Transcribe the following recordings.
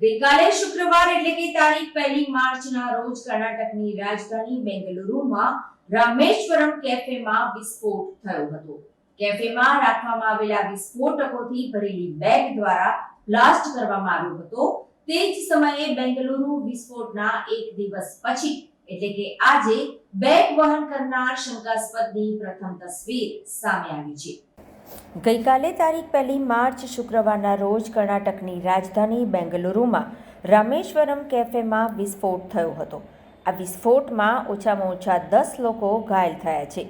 ગઈકાલે શુક્રવાર એટલે કે તારીખ પહેલી માર્ચના રોજ કર્ણાટકની રાજધાની બેંગલુરુમાં રામેશ્વરમ કેફેમાં વિસ્ફોટ થયો હતો. કેફેમાં રાખવામાં આવેલા વિસ્ફોટકોથી ભરેલી બેગ દ્વારા બ્લાસ્ટ કરવામાં આવ્યો હતો. તે જ સમયે બેંગલુરુ વિસ્ફોટના એક દિવસ પછી, એટલે કે આજે, બેગ વહન કરનાર શંકાસ્પદની પ્રથમ તસવીર સામે આવી છે. ગઈકાલે તારીખ પહેલી માર્ચ શુક્રવારના રોજ કર્ણાટકની રાજધાની બેંગલુરુમાં રામેશ્વરમ કેફેમાં વિસ્ફોટ થયો હતો. આ વિસ્ફોટમાં ઓછામાં ઓછા દસ લોકો ઘાયલ થયા છે.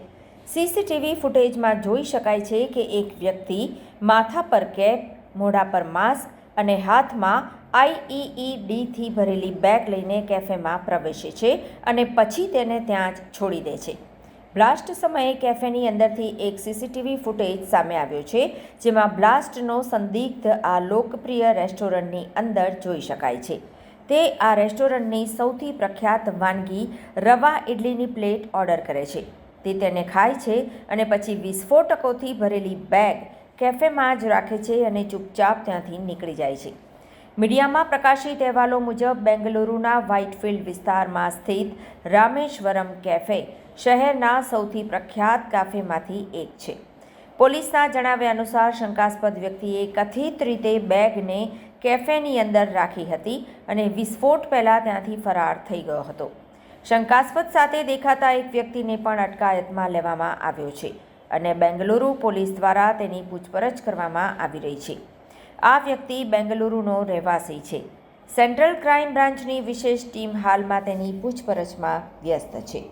સીસીટીવી ફૂટેજમાં જોઈ શકાય છે કે એક વ્યક્તિ માથા પર કેપ, મોઢા પર માસ્ક અને હાથમાં આઈઈઈડીથી ભરેલી બેગ લઈને કેફેમાં પ્રવેશે છે અને પછી તેને ત્યાં જ છોડી દે છે. બ્લાસ્ટ સમયે કેફેની અંદરથી એક સીસીટીવી ફૂટેજ સામે આવ્યો છે, જેમાં બ્લાસ્ટનો સંદિગ્ધ આ લોકપ્રિય રેસ્ટોરન્ટની અંદર જોઈ શકાય છે. તે આ રેસ્ટોરન્ટની સૌથી પ્રખ્યાત વાનગી રવા ઇડલીની પ્લેટ ઓર્ડર કરે છે. તે તેને ખાય છે અને પછી વિસ્ફોટકોથી ભરેલી બેગ કેફેમાં જ રાખે છે અને ચૂપચાપ ત્યાંથી નીકળી જાય છે. મીડિયામાં પ્રકાશિત અહેવાલો મુજબ બેંગલુરુના વ્હાઇટફિલ્ડ વિસ્તારમાં સ્થિત રામેશ્વરમ કેફે શહેરના સૌથી પ્રખ્યાત કાફેમાંથી એક છે. પોલીસના જણાવ્યા અનુસાર શંકાસ્પદ વ્યક્તિએ કથિત રીતે બેગને કેફેની અંદર રાખી હતી અને વિસ્ફોટ પહેલાં ત્યાંથી ફરાર થઈ ગયો હતો. શંકાસ્પદ સાથે દેખાતા એક વ્યક્તિને પણ અટકાયતમાં લેવામાં આવ્યો છે અને બેંગલુરુ પોલીસ દ્વારા તેની પૂછપરછ કરવામાં આવી રહી છે. આ વ્યક્તિ બેંગલુરુનો રહેવાસી છે. સેન્ટ્રલ ક્રાઇમ બ્રાન્ચની વિશેષ ટીમ હાલમાં તેની પૂછપરછમાં વ્યસ્ત છે.